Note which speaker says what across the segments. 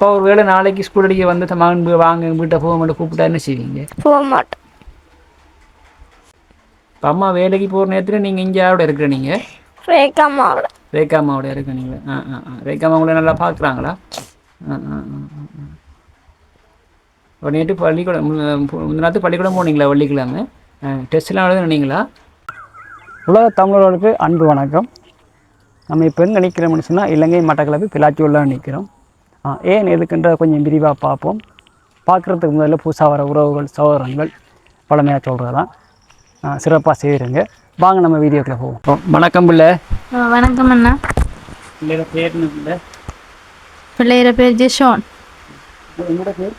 Speaker 1: இப்போ ஒரு வேளை நாளைக்கு ஸ்கூல் அடிக்க வந்து மகன் வாங்க வீட்டை போக மாட்டேன் கூப்பிட்டா என்ன செய்வீங்க?
Speaker 2: போக மாட்டோம்
Speaker 1: இப்போ அம்மா வேலைக்கு போகிற நேரத்தில் நீங்கள் இங்கே யாரோட இருக்கிற நீங்கள்
Speaker 2: ரேகாமாவோட
Speaker 1: ரேகா அம்மாவோட இருக்க நீங்கள் ஆ ஆ ஆ. ரேகா அம்மா உங்களை நல்லா பார்க்குறாங்களா? ஆ ஆ ஆ நேற்று பள்ளிக்கூடம் முந்தின நேரத்து பள்ளிக்கூடம் போனீங்களா வெள்ளிக்கிழமை? டெஸ்ட்லாம் எழுதுனீங்களா உலக தமிழர்களுக்கு அன்பு வணக்கம். நம்ம இப்போ எங்கே நிற்கிறோம்னு சொன்னால் இலங்கை மட்டக்களப்பு பிளாச்சி உள்ள நிற்கிறோம் ஏன் எதுக்குன்ற கொஞ்சம் விரிவாக பார்ப்போம். பார்க்குறதுக்கு முதல்ல புதுசாக வர உறவுகள் சகோதரங்கள் பழமையாக சொல்கிறதான் சிறப்பாக செய்கிறேங்க வாங்க நம்ம வீடியோக்குள்ளே போவோம். வணக்கம் பிள்ளை.
Speaker 2: வணக்கம் அண்ணா.
Speaker 1: பிள்ளையோட பேர் என்ன பிள்ளை?
Speaker 2: பிள்ளைகிற பேர் ஜெஷோன்.
Speaker 1: உங்களோட பேர்?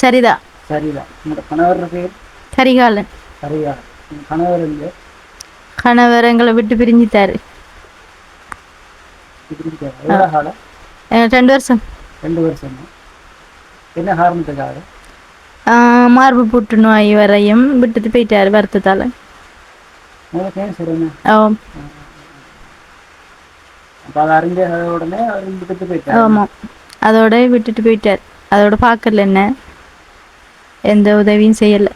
Speaker 2: சரிதா.
Speaker 1: சரிதா. உங்களோட கணவர் பேர்?
Speaker 2: கரிகாலன்.
Speaker 1: சரியா உங்க கணவர் இல்லை
Speaker 2: கணவர் எங்களை விட்டு பிரிஞ்சிட்டாரு. ரெண்டு வருஷம்.
Speaker 1: ரெண்டு வருஷம் என்ன காரணத்துக்காக
Speaker 2: மார்பு புற்று நோய் வரையும் விட்டுட்டு போயிட்டாரு வருத்தத்தால. ஆமாம் அதோட விட்டுட்டு போயிட்டார். அதோட பார்க்கல என்ன? எந்த உதவியும் செய்யலை.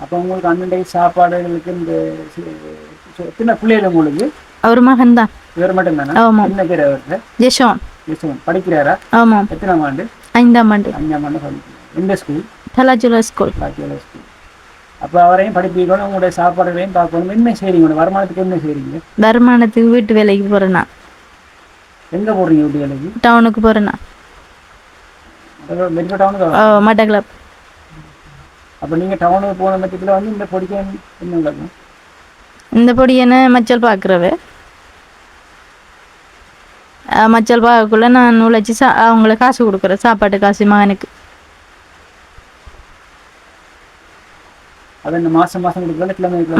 Speaker 1: அப்போ உங்களுக்கு அன்னண்டை சாப்பாடுகளுக்கு இந்த சி- சி- எத்தனை பிள்ளைகள் உங்களுக்கு
Speaker 2: அவர் மகன் தான்.
Speaker 1: இவர் மட்டும் தானே
Speaker 2: ஆமாம்
Speaker 1: என்ன பேர் அவர்கிட்ட
Speaker 2: ஜெஷோன்
Speaker 1: யசுவன் படிக்கிறாரா?
Speaker 2: ஆமாம்
Speaker 1: எத்தனாம் ஆண்டு?
Speaker 2: ஐந்தாம் ஆண்டு.
Speaker 1: அஞ்சாம் ஆண்டு படிக்கிறார். எந்த ஸ்கூல்
Speaker 2: தலாஜுலா ஸ்கூல்
Speaker 1: பாக்கியோட ஸ்கூல் அப்போ அவரையும் படிப்பிக்கணும் உங்களுடைய சாப்பாடுகளையும் பார்க்கணும். என்ன செய்றீங்க? வருமானத்துக்கு என்ன செய்றீங்க?
Speaker 2: வருமானத்துக்கு வீட்டு வேலைக்கு போகிறேன்னா
Speaker 1: எங்கே போடுறீங்க வீட்டு வேலைக்கு?
Speaker 2: டவுனுக்கு போகிறேன்னா
Speaker 1: மெட்ரோ டவுனுக்கு
Speaker 2: மட்டக்களப்
Speaker 1: அப்போ நீங்கள் டவுனுக்கு போன பட்சத்தில் வந்து இந்த பொடிக்க என்ன
Speaker 2: இந்த பொடி என்ன மச்சல் பார்க்குறவ மச்சல் பார்க்கக்குள்ள நான் உழைச்சி சா அவங்கள காசு கொடுக்குறேன். சாப்பாட்டு காசு மகனுக்கு.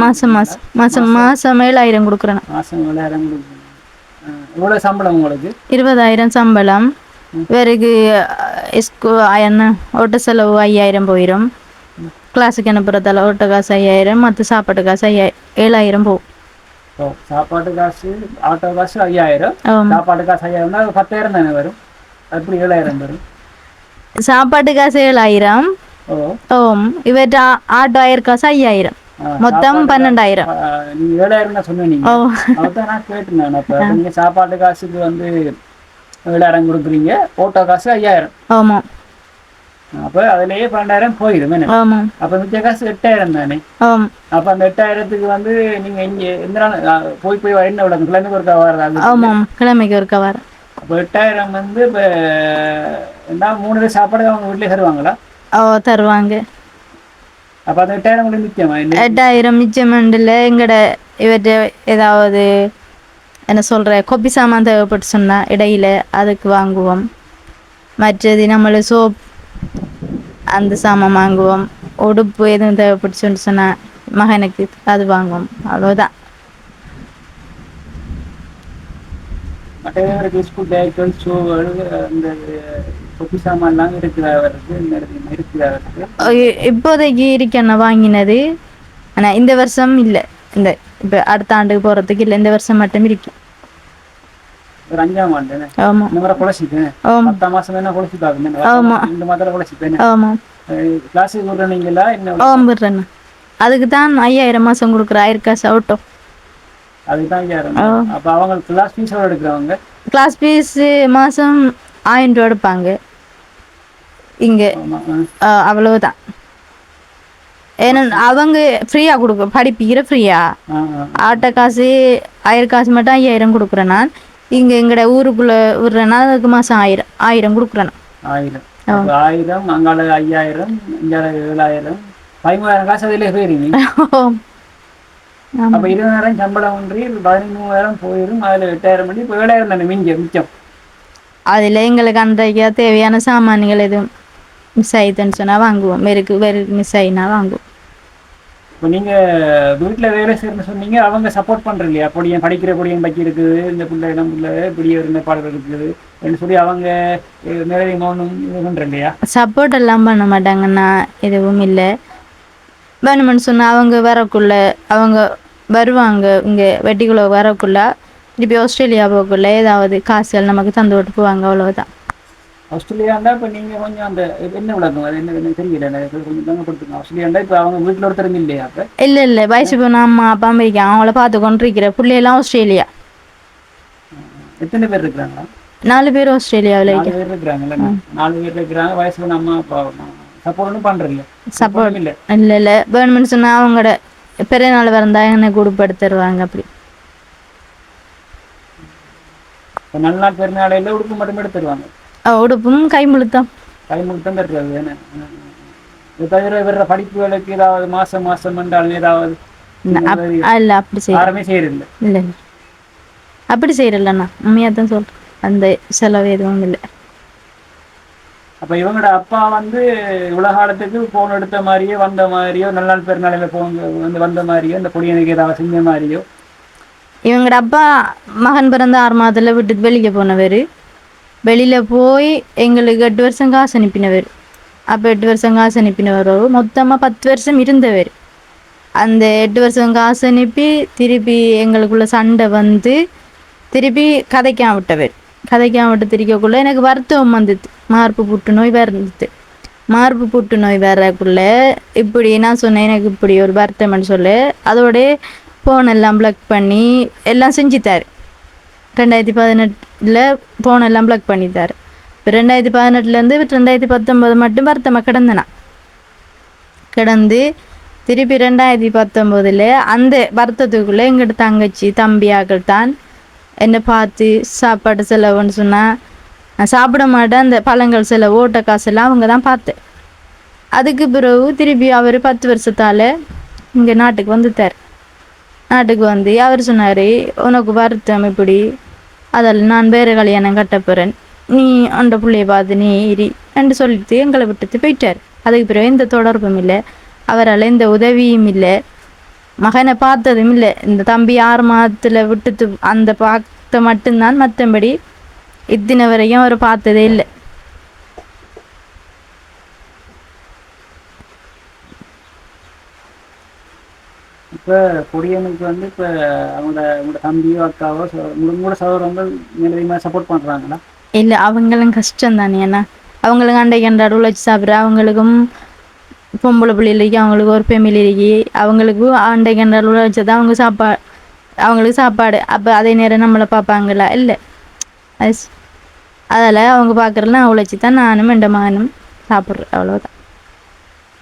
Speaker 1: மாதம் மாதம்
Speaker 2: மாதம் மாதம் ஏழாயிரம் கொடுக்குறேன். இருபதாயிரம் சம்பளம். பிறகு ஸ்கூ என்ன ஓட்ட செலவு ஐயாயிரம் போயிடும் கிளாஸுக்கு அனுப்புறதால ஓட்ட காசு ஐயாயிரம் மற்ற சாப்பாட்டு காசு ஐயா ஏழாயிரம் போகும்.
Speaker 1: சாப்பாட்டு காசு ஆட்டோ காசு ஐயாயிரம். சாப்பாட்டு காசு ஐயாயிரம்னா அது பத்தாயிரம் தானே வரும். அப்படி ஏழாயிரம் வரும்.
Speaker 2: சாப்பாட்டு காசு ஏழாயிரம்.
Speaker 1: ஓ.
Speaker 2: ஓம். இவற்ற ஆட்டோ ஆயிரம் காசு ஐயாயிரம். மொத்தம் பன்னெண்டாயிரம்.
Speaker 1: நீங்க ஏழாயிரம் தான் சொன்னீங்க அதான் நான் கேட்டேன் அப்போ. நீங்க சாப்பாட்டு காசுக்கு வந்து ஏழாயிரம் கொடுக்குறீங்க. ஓட்டோ காசு ஐயாயிரம்.
Speaker 2: ஆமாம்
Speaker 1: அப்போ அதுலயே பன்னெண்டாயிரம் போயிடும் என்ன அப்போ மிச்ச காசு எட்டாயிரம் தானே அப்போ அந்த எட்டாயிரத்துக்கு வந்து நீங்க இங்க எந்த நாள் போய் போய் வர என்ன விட கிழமைக்கு ஒருக்கா வர்றது
Speaker 2: ஆமாம் கிழமைக்கு ஒருக்கா வரேன்
Speaker 1: அப்போ எட்டாயிரம் வந்து இப்போ என்ன மூணு சாப்பாடு அவங்க வீட்டிலே தருவாங்களா
Speaker 2: ஓ தருவாங்க
Speaker 1: அப்போ அந்த எட்டாயிரம் உங்களுக்கு இல்லை
Speaker 2: எட்டாயிரம் மிச்சம் மண்டில் எங்கட இவற்ற ஏதாவது என்ன சொல்கிற கொப்பி சாமான் தேவைப்பட்டு சொன்னா இடையில அதுக்கு வாங்குவோம் மற்றது நம்மள சோப் அந்த சாமான் வாங்குவோம். உடுப்பு எதுவும் தேவைப்பட்டுச்சுன்னு சொன்னா மகனுக்கு அது வாங்குவோம். அவ்வளோதான்
Speaker 1: மற்றவருக்கு ஸ்கூல் பேக்குகள் ஷூகள் அந்த கொப்பி சாமான்லாம் இருக்குது அவருக்கு இந்த இருக்குது அவருக்கு.
Speaker 2: இப்போதைக்கு இருக்கண்ணா வாங்கினது. ஆனால் இந்த வருஷம் இல்லை. இந்த இப்போ அடுத்த ஆண்டுக்கு போகிறதுக்கு இல்லை. இந்த வருஷம் மட்டும் இருக்கு.
Speaker 1: ஒரு அஞ்சாம் ஆண்டு இந்த மாதிரி குழச்சிட்டேன்.
Speaker 2: ஆமாம்
Speaker 1: பத்தாம் மாசம் என்ன குழச்சி பார்க்கணும். இந்த மாதிரி குழச்சிப்பேன் கிளாஸுக்கு விடுறீங்களா? என்ன
Speaker 2: விடுறேண்ணா. அதுக்கு தான் ஐயாயிரம் மாதம் கொடுக்குற ஆயிரம் காசு அவுட்டோ
Speaker 1: அதுதான் ஐயாயிரம். அப்ப அவங்க கிளாஸ் ஃபீஸ் எவ்வளோ எடுக்கிறவங்க
Speaker 2: கிளாஸ் ஃபீஸு மாதம் ஆயிரம் ரூபா எடுப்பாங்க. இங்கே. அவ்வளவுதான். ஏன்னா அவங்க ஃப்ரீயாக கொடுக்க படிப்பிக்கிற ஃப்ரீயா. ஆட்டோ காசு ஆயிரம் காசு மட்டும் ஐயாயிரம் கொடுக்குறேன் நான். இங்கே எங்கட ஊருக்குள்ளே விடுறேன்னா அதுக்கு மாதம் ஆயிரம் ஆயிரம் கொடுக்குறேன் நான்.
Speaker 1: ஆயிரம். ஆயிரம் அங்கால ஐயாயிரம் இங்கால ஏழாயிரம். பதிமூவாயிரம் காசு அதிலே போயிருங்க. அப்ப இருபதாயிரம் சம்பளம் ஒன்றி பதிமூவாயிரம் போயிடும் அதுல எட்டாயிரம் பண்ணி இப்போ ஏழாயிரம் தானே மிஞ்சம் மிச்சம்.
Speaker 2: அதில் எங்களுக்கு அன்றைக்கு தேவையான சாமான்கள் எதுவும் மிஸ் ஆயிடுதுன்னு சொன்னால் வாங்குவோம். வெறுக்கு வெறு மிஸ் ஆயினா வாங்குவோம்.
Speaker 1: இப்போ நீங்கள் வீட்டில் வேலை செய்யணும்னு சொன்னீங்க அவங்க சப்போர்ட் பண்ணுற இல்லையா பொடியன் படிக்கிற பொடியன் பக்கி இருக்குது? இந்த பிள்ளை இடம் பிள்ளை? இப்படி இருந்த பாடல் இருக்குது. அப்படின்னு சொல்லி அவங்க நிறைய மௌனம் இது பண்ணுற இல்லையா?
Speaker 2: சப்போர்ட் எல்லாம் பண்ண மாட்டாங்கண்ணா. எதுவும் இல்லை. வேணுமென்னு சொன்னால் அவங்க வரக்குள்ள அவங்க வருவாங்க. இங்கே வெட்டிக்குள்ளே வரக்குள்ள திருப்பி ஆஸ்திரேலியா போகக்குள்ள ஏதாவது காசுகள் நமக்கு தந்து விட்டு போவாங்க அவ்வளோதான்
Speaker 1: ஆஸ்திரேலியாண்டா இப்போ நீங்கள் கொஞ்சம் அந்த என்ன விளக்கம்? அது என்ன தெரியல கொஞ்சம் தாங்க கொடுத்துங்க ஆஸ்திரேலியாண்டா இப்போ அவங்க வீட்டில் ஒருத்தரும் இல்லையா அப்போ?
Speaker 2: இல்ல இல்ல வயசு போன அம்மா அப்பா அமெரிக்கா அவங்கள பார்த்து கொண்டிருக்கிற பிள்ளையெல்லாம் ஆஸ்திரேலியா.
Speaker 1: எத்தனை பேர் இருக்கிறாங்களா
Speaker 2: நாலு பேர் ஆஸ்திரேலியாவில்
Speaker 1: நாலு பேர் இருக்கிறாங்கல்ல நாலு பேர் இருக்கிறாங்க வயசு அப்பா சப்போர்ட் ஒன்றும்
Speaker 2: சப்போர்ட்
Speaker 1: இல்லை.
Speaker 2: இல்ல இல்ல வேணும்னு சொன்னா அவங்களோட பெரிய நாள் வரந்தா என்னை கொடுப்படுத்துருவாங்க அப்படி.
Speaker 1: இப்போ நல்ல நாள் பெருநாளையில் உடுப்பு மட்டும் எடுத்துருவாங்க.
Speaker 2: உடுப்பும் கை முழுத்தம்
Speaker 1: கை முழுத்தம் தருறது என்ன இது தவிர வேற படிப்புகளுக்கு ஏதாவது மாசம் மாசம் என்றாலும் ஏதாவது
Speaker 2: இல்ல அப்படி செய்ய
Speaker 1: யாருமே செய்யறதில்லை.
Speaker 2: இல்ல அப்படி செய்யறலண்ணா உண்மையா தான் சொல்றேன் அந்த செலவு எதுவும் இல்லை.
Speaker 1: அப்ப இவங்களோட அப்பா வந்து உலகாலத்துக்கு போன் எடுத்த மாதிரியோ வந்த மாதிரியோ நல்ல நாள் பெருநாளையில போன் வந்து வந்த மாதிரியோ இந்த பொடியனுக்கு ஏதாவது செஞ்ச மாதிரியோ.
Speaker 2: இவங்கட அப்பா மகன் பிறந்த ஆறு மாதத்துல விட்டு வெளியே போனவர். வெளியில் போய் எங்களுக்கு எட்டு வருஷம் காசு அனுப்பினவர். அப்போ எட்டு வருஷம் காசு அனுப்பினவர். மொத்தமாக பத்து வருஷம் இருந்தவர். அந்த எட்டு வருஷம் காசு அனுப்பி திருப்பி எங்களுக்குள்ள சண்டை வந்து திருப்பி கதைக்காம விட்டவர். கதைக்காம விட்டு திரிக்கக்குள்ள எனக்கு வருத்தம் வந்தது. மார்பு புற்றுநோய் வந்தது. மார்பு புற்றுநோய் வரக்குள்ள இப்படி நான் சொன்னேன் எனக்கு இப்படி ஒரு வருத்தம்னு சொல்லு அதோட ஃபோன் எல்லாம் ப்ளக் பண்ணி எல்லாம் செஞ்சுத்தார் ரெண்டாயிரத்தி பதினெட்டில் ஃபோனெல்லாம் ப்ளக் பண்ணிட்டார். இப்போ ரெண்டாயிரத்தி பதினெட்டுலேருந்து ரெண்டாயிரத்தி பத்தொம்போது மட்டும் வருத்தமாக கிடந்தனான் கிடந்து திருப்பி ரெண்டாயிரத்தி பத்தொம்போதில் அந்த வருத்தத்துக்குள்ளே எங்கிட்ட தங்கச்சி தம்பியாக்கள் தான் என்னை பார்த்து சாப்பாடு செலவுன்னு சொன்னால் நான் சாப்பிட மாட்டேன் அந்த பழங்கள் செலவு ஓட்ட காசெல்லாம் அவங்க தான் பார்த்தேன். அதுக்கு பிறகு திருப்பி அவர் பத்து வருஷத்தால் இங்கே நாட்டுக்கு வந்துட்டார். நாட்டுக்கு வந்து அவர் சொன்னார் உனக்கு வருத்தம் இப்படி அதில் நான் வேறு கல்யாணம் கட்ட போகிறேன் நீ அந்த பிள்ளைய பார்த்து நீ இரி என்று சொல்லிட்டு எங்களை விட்டுட்டு போயிட்டார். அதுக்கு பிறகு எந்த தொடர்பும் இல்லை. அவரால் எந்த உதவியும் இல்லை. மகனை பார்த்ததும் இல்லை. இந்த தம்பி ஆறு மாதத்தில் விட்டுட்டு அந்த பார்த்த மட்டும்தான் மற்றபடி இத்தனை வரைக்கும் அவர் பார்த்ததே இல்லை.
Speaker 1: இப்ப கொடியனுக்கு வந்து இப்ப அவங்களோட தம்பியோ அக்காவோ உங்களோட சகோதரங்கள் மேலதிகமாக சப்போர்ட் பண்றாங்களா?
Speaker 2: இல்லை அவங்களும் கஷ்டம் தானே ஏன்னா அவங்களுக்கு அண்டைக்கு அன்றாட உழைச்சி சாப்பிட்ற அவங்களுக்கும் பொம்பளை பிள்ளைகளுக்கு அவங்களுக்கு ஒரு ஃபேமிலி இருக்கு. அவங்களுக்கும் அண்டைக்கு அன்றாட உழைச்சி தான் அவங்க சாப்பாடு அவங்களுக்கு சாப்பாடு. அப்போ அதே நேரம் நம்மளை பார்ப்பாங்களா? இல்லை. அதில் அவங்க பார்க்குறதுலாம் உழைச்சி தான் நானும் என் மகனும் சாப்பிட்றேன் அவ்வளோதான்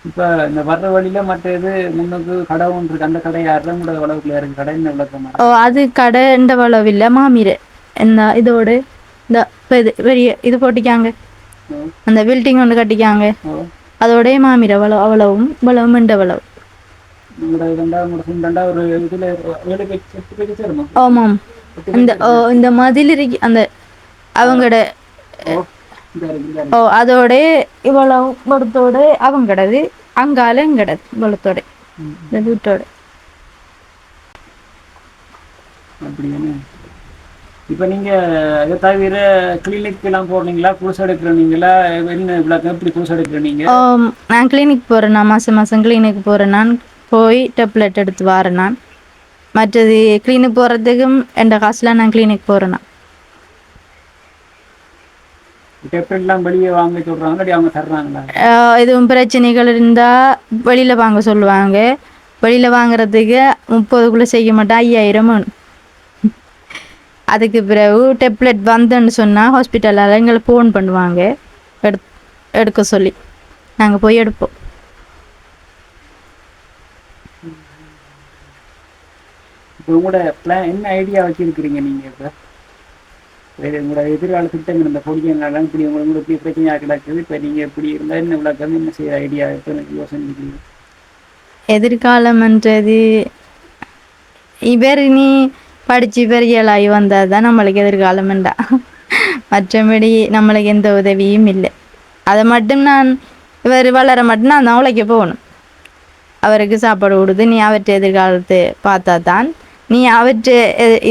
Speaker 1: இப்ப இந்த வர்ற வழியில மற்ற இது முன்னுக்கு கடை ஒன்று இருக்கு. அந்த கடை கூட உலகத்துல இருக்கு? கடை என்ன விளக்கமா
Speaker 2: ஓ அது கடை இந்த வளவில்லை மாமீர். இந்த இதோடு இந்த பெரிய இது போட்டிக்காங்க. அந்த பில்டிங் ஒன்று கட்டிக்காங்க. அதோடய மாமீர் அவ்வளோ அவ்வளவும் இவ்வளவும் இந்த வளவு. ஆமாம். இந்த இந்த மதில் அந்த அவங்களோட
Speaker 1: ஓ
Speaker 2: அதோட இவ்வளவு படத்தோட அவங்கடது அங்கால எங்கடது இவ்வளத்தோட.
Speaker 1: ம்,
Speaker 2: இந்த வீட்டோட.
Speaker 1: இப்ப நீங்க இதை தவிர கிளினிக் எல்லாம் போறீங்களா? குளிசை எடுக்கிறீங்களா? என்ன விளக்கம் எப்படி குளிசை எடுக்கிறீங்க?
Speaker 2: நான் கிளினிக் போகிறேன் நான் மாதம் மாதம் கிளினிக் போகிறேன் நான் போய் டெப்லெட் எடுத்து வரேன் நான். மற்றது கிளினிக் போகிறதுக்கும் எந்த காசுல நான் கிளினிக் போகிறேன் நான்.
Speaker 1: வெளியே வாங்க அவங்க தர்றாங்களா?
Speaker 2: எதுவும் பிரச்சனைகள் இருந்தால் வெளியில் வாங்க சொல்லுவாங்க. வெளியில் வாங்குறதுக்கு முப்பதுக்குள்ளே செய்ய மாட்டேன் ஐயாயிரம். அதுக்கு பிறகு டெப்லெட் வந்தேன்னு சொன்னால் ஹாஸ்பிட்டலில் எங்களை ஃபோன் பண்ணுவாங்க. எடு எடுக்க சொல்லி. நாங்கள் போய் எடுப்போம்.
Speaker 1: இப்போ உங்களோட பிளான் என்ன ஐடியா வச்சிருக்கிறீங்க நீங்க இப்ப? உங்களோட எதிர்கால திட்டங்கள் இந்த பொடியங்கள்லாம் இப்படி உங்களுக்கு உங்களுக்கு இப்படி பிரச்சனையாக கிடக்குது. இப்போ நீங்கள் இப்படி இருந்தால் என்ன விளக்கம் என்ன செய்ய ஐடியா இப்போ எனக்கு யோசனை
Speaker 2: எதிர்காலம்ன்றது இவர் நீ படித்து பெரியலாகி வந்தால் தான் நம்மளுக்கு எதிர்காலம்ண்டா மற்றபடி நம்மளுக்கு எந்த உதவியும் இல்லை. அதை மட்டும் நான் இவர் வளர மட்டும் நான் தான் உழைக்க போகணும். அவருக்கு சாப்பாடு கொடுத்து நீ அவற்றை எதிர்காலத்தை பார்த்தா தான் நீ அவற்றை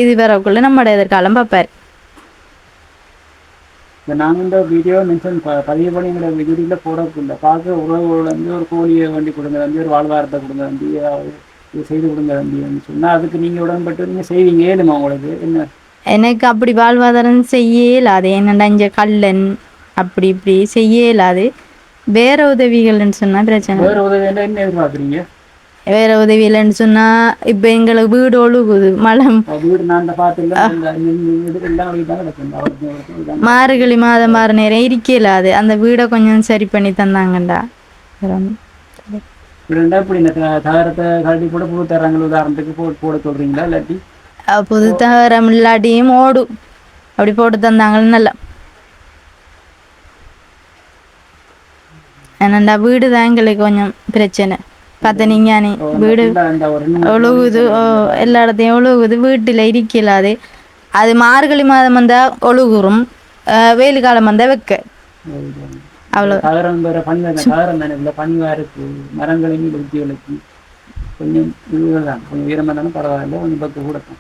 Speaker 2: இது வரக்குள்ள நம்மளோட எதிர்காலம் பார்ப்பார்.
Speaker 1: இப்போ நாங்கள் இந்த வீடியோ மென்ஷன் ப பதிவு பண்ணி எங்களோட வீடியோவில் போடக்குள்ள பார்க்க உறவுகள் வந்து ஒரு கோழியை வண்டி கொடுங்க வந்து ஒரு வாழ்வாரத்தை கொடுங்க வந்து ஏதாவது இது செய்து கொடுங்க வந்து சொன்னால் அதுக்கு நீங்கள் உடன்பட்டு நீங்கள் செய்வீங்க ஏழுமா உங்களுக்கு? என்ன?
Speaker 2: எனக்கு அப்படி வாழ்வாதாரம் செய்ய இயலாது என்னடா இங்கே கல்லன் அப்படி இப்படி செய்ய இயலாது வேற உதவிகள்னு சொன்னா பிரச்சனை
Speaker 1: வேற உதவி என்ன என்ன எதிர்பார்க்குறீங்க?
Speaker 2: வேற உதவி இல்லைன்னு சொன்னா இப்போ எங்களுக்கு வீடு ஒழுகுது மழை. மார்கழி மாதம் மாறு நேரம் இருக்கல அது அந்த வீடை கொஞ்சம் சரி பண்ணி தந்தாங்கண்டா
Speaker 1: புது
Speaker 2: தகரம் இல்லாட்டியும் ஓடும் அப்படி போட்டு தந்தாங்களும் நல்லா என்னண்டா வீடு தான் எங்களுக்கு கொஞ்சம் பிரச்சனை பார்த்த நீங்க வீடு ஒழுகுது எல்லா இடத்தையும் ஒழுகுது வீட்டில் இருக்கலாது அது மார்கழி மாதம் வந்தால் ஒழுகுறும் வெயில் காலம் வந்தால் வைக்க அவ்வளோ
Speaker 1: தகரம் வேற பனி வேற தகரம் தானே இல்லை பனி வேற இருக்கு மரங்களையும் கொஞ்சம் இதுதான் கொஞ்சம் இருந்தாலும் பரவாயில்ல கொஞ்சம் பத்து கூடட்டும்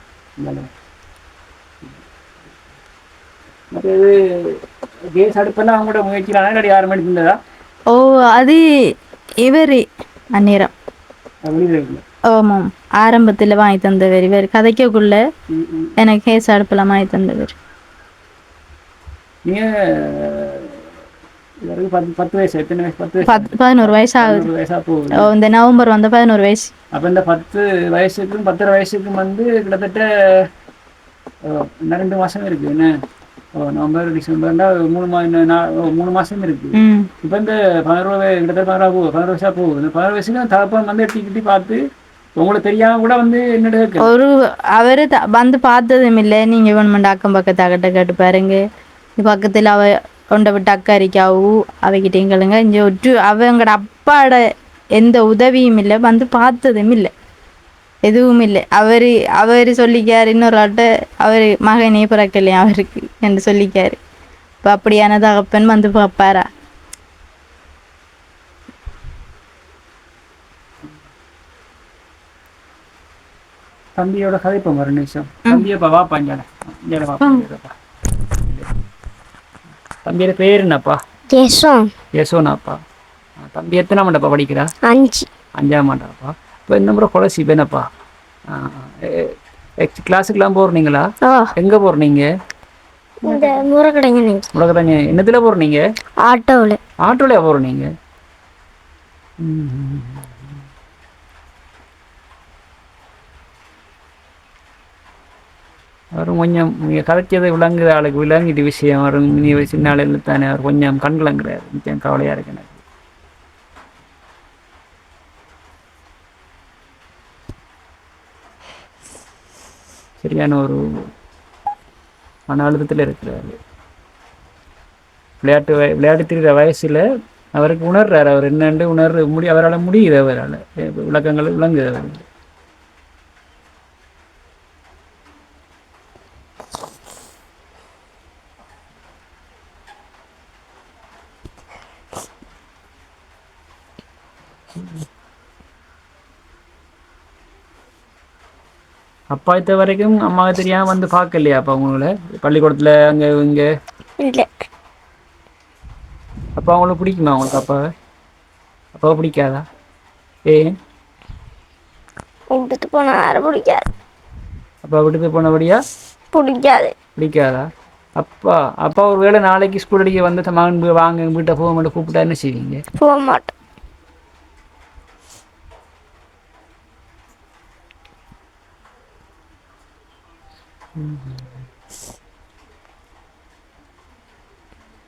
Speaker 1: மற்றது கேஸ் அடுப்பெல்லாம் அவங்க கூட முயற்சியில் இல்லாட்டி யாரும் எடுத்துருந்ததா
Speaker 2: ஓ அது இவர் அந்நேரம். ஆமாம். ஆரம்பத்தில் வாங்கி தந்தவர் இவர். கதைக்கக்குள்ள எனக்கு கேஸ் அடுப்பில் வாங்கி தந்தவர். பதினோரு வயசு ஆகுது. ஓ இந்த நவம்பர் வந்த பதினோரு வயசு.
Speaker 1: அப்ப இந்த பத்து வயசுக்கும் பத்தரை வயசுக்கும் வந்து கிட்டத்தட்ட ரெண்டு மாசம் இருக்கு. என்ன? நவம்பர் டிசம்பர்னா மூணு மூணு மாசம் இருக்கு. இப்ப இந்த பதினோரு கிட்டத்தட்ட பதினாறு போகுது பதினோரு வயசா போகுது. இந்த பதினோரு வயசுல தகப்பன் வந்து எட்டி கிட்டி பார்த்து உங்களுக்கு தெரியாம கூட வந்து என்னோட.
Speaker 2: ஒரு அவரு வந்து பார்த்ததும் இல்லை. நீங்க வேணுமெண்ட் அக்கம் பக்கத்து அக்கட்ட கேட்டு பாருங்க. பக்கத்துல அவ கொண்ட விட்டு அக்கா இருக்காவு அவகிட்ட எங்களுங்க இங்க ஒற்று அவங்களோட அப்பாட எந்த உதவியும் இல்லை. வந்து பார்த்ததும் இல்லை. எதுவும் இல்லை. அவரு அவரு சொல்லிக்காரு இன்னொரு ஆட்ட அவரு மகனே பிறக்கலையா அவருக்கு? என்று சொல்லிக்காரு. இப்போ அப்படியான தகப்பன் வந்து பார்ப்பாரா?
Speaker 1: தம்பியோட கதைப்போம் ஒரு நிமிஷம் தம்பியப்பா வா பஞ்சால. இங்கே. தம்பியோட பேர் என்னப்பா?
Speaker 3: தேசம்
Speaker 1: யசோனாப்பா தம்பி எத்தனை மண்டப்பா படிக்கிறா?
Speaker 3: அஞ்சு.
Speaker 1: அஞ்சாம் மாட்டாப்பா இப்போ இந்த முறை கொலசி என்னப்பா? கிளாஸுக்கெல்லாம் போகிறீங்களா
Speaker 3: ஓ
Speaker 1: எங்கே போகிறீங்க
Speaker 3: இந்த நினைக்கிறேன்
Speaker 1: உலகத்தாங்க என்னத்தில் போகிறீங்க
Speaker 3: ஆட்டோவில்.
Speaker 1: ஆட்டோலையா போகிறீங்க அவர் கொஞ்சம் நீங்கள் கதைச்சது விளங்குற ஆளுக்கு விளங்கிட்டு விஷயம். வரும் நீ சின்ன ஆளுல தானே. அவர் கொஞ்சம் கண்கலங்குறாரு கொஞ்சம் கவலையாக இருக்கு எனக்கு. சரியான ஒரு மன அழுத்தத்தில் இருக்கிறாரு. விளையாட்டு வய விளையாட்டு தெரிகிற வயசில் அவருக்கு உணர்றாரு. அவர் என்னென்று உணர்ற முடி அவரால் முடியுது அவரால். விளக்கங்கள் விளங்குது அவருக்கு. அப்பா இத்த வரைக்கும் அம்மாவை தெரியாம வந்து பார்க்கலையா அப்பா உங்களை பள்ளிக்கூடத்துல அங்க இங்க?
Speaker 3: இல்லை.
Speaker 1: அப்பா உங்களுக்கு பிடிக்குமா உங்களுக்கு அப்பாவை அப்பாவை பிடிக்காதா? ஏன்?
Speaker 3: விட்டுட்டு போனால் யாரும் பிடிக்காது.
Speaker 1: அப்பா விட்டுட்டு போனபடியா?
Speaker 3: பிடிக்காது.
Speaker 1: பிடிக்காதா? அப்பா அப்பா ஒரு வேளை நாளைக்கு ஸ்கூல் அடிக்க வந்து மகன் வாங்க வீட்டை போக மட்டும் கூப்பிட்டா என்ன செய்வீங்க?
Speaker 3: போக மாட்டோம்.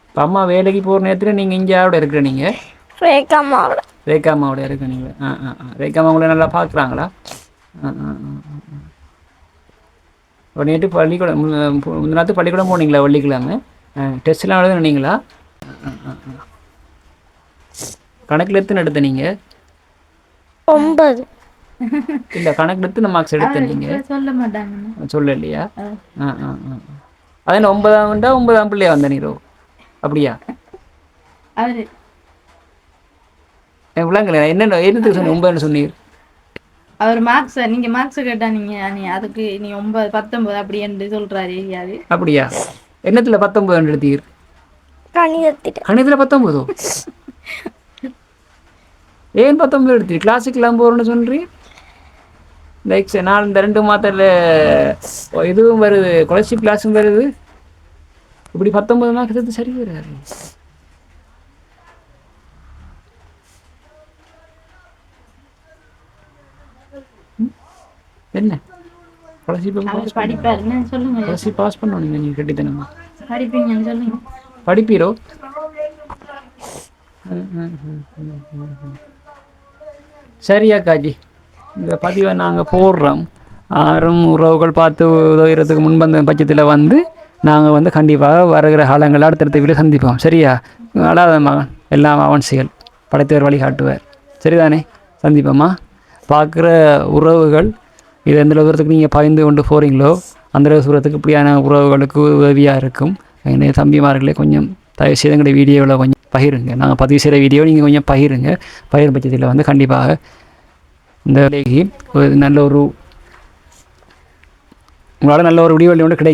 Speaker 1: இப்போ அம்மா வேலைக்கு போகிற நேரத்தில் நீங்கள் இங்கே யாரோட இருக்கிற நீங்கள்
Speaker 3: ரேக்காமாவோட
Speaker 1: ரேகாமாவோட இருக்க நீங்கள் ஆ ஆ ஆ. ரேகாமா உங்களை நல்லா பார்க்குறாங்களா? ஆ ஆ நேற்று பள்ளிக்கூடம் மு- பு- முந்தின நாத்து பள்ளிக்கூடம் போனீங்களா வெள்ளிக்கிழமை? டெஸ்ட்லாம் எழுதுனீங்களா கணக்கில் எத்தனை எடுத்த நீங்கள்
Speaker 3: ஒன்பது.
Speaker 1: இல்லை மார்க்ஸ் எடுத்த நீங்கள்
Speaker 2: சொல்ல மாட்டாங்க
Speaker 1: சொல்ல ஆ. ஆ அதான் ஒன்பதாம்டா ஒன்பதாம் பிள்ளையா வந்த நீரோ? அப்படியா?
Speaker 2: அவரு.
Speaker 1: விளங்கல என்னென்ன என்னத்துக்கு சொன்னீங்க ஒன்பதுன்னு சொன்னீர்?
Speaker 2: அவர் மார்க்ஸ் நீங்க மார்க்ஸ் கேட்டா நீங்க நீ அதுக்கு நீ ஒன்பது பத்தொன்பது அப்படி என்று சொல்றாரு யாரு?
Speaker 1: அப்படியா? என்னத்துல பத்தொன்பது எடுத்தீர்?
Speaker 3: கணிதத்திட்ட
Speaker 1: கணிதத்தில் பத்தொன்பதோ? ஏன் பத்தொன்பது எடுத்தீர்? கிளாஸுக்கெல்லாம் போகிறோன்னு சொல்றீ இந்த எக்ஸ் நான் இந்த ரெண்டு மாதத்தில் இதுவும் வருது ஸ்காலர்ஷிப் கிளாஸும் வருது. இப்படி பத்தொன்பது மார்க் எடுத்து சரி வராது? என்ன? ஸ்காலர்ஷிப் பாஸ் பண்ணணும் நீங்கள் கட்டித்தனமா?
Speaker 2: படிப்பீங்கன்னு சொல்லுங்க.
Speaker 1: படிப்பீரோ? ம், ம், இந்த பதிவை நாங்கள் போடுறோம். ஆறும் உறவுகள் பார்த்து உதவுறதுக்கு முன்பந்த பட்சத்தில் வந்து நாங்கள் வந்து கண்டிப்பாக வருகிற காலங்களில் அடுத்தடுத்த வீடு சந்திப்போம். சரியா? அழாத மகன். எல்லாம் அவன் செயல் படைத்தவர் வழிகாட்டுவார். சரிதானே? சந்திப்போம்மா பார்க்குற உறவுகள் இது எந்த தூரத்துக்கு நீங்கள் பயந்து கொண்டு போகிறீங்களோ அந்த தூரத்துக்கு இப்படியான உறவுகளுக்கு உதவியாக இருக்கும். என்னுடைய தம்பிமார்களே கொஞ்சம் தயவு செய்து எங்களுடைய வீடியோவில் கொஞ்சம் பகிருங்க. நாங்கள் பதிவு செய்கிற வீடியோ நீங்கள் கொஞ்சம் பகிருங்க. பகிர் பட்சத்தில் வந்து கண்டிப்பாக இந்த வேலைக்கு ஒரு நல்ல ஒரு உங்களால் நல்ல ஒரு விடிவெளி ஒன்று கிடைக்கும்.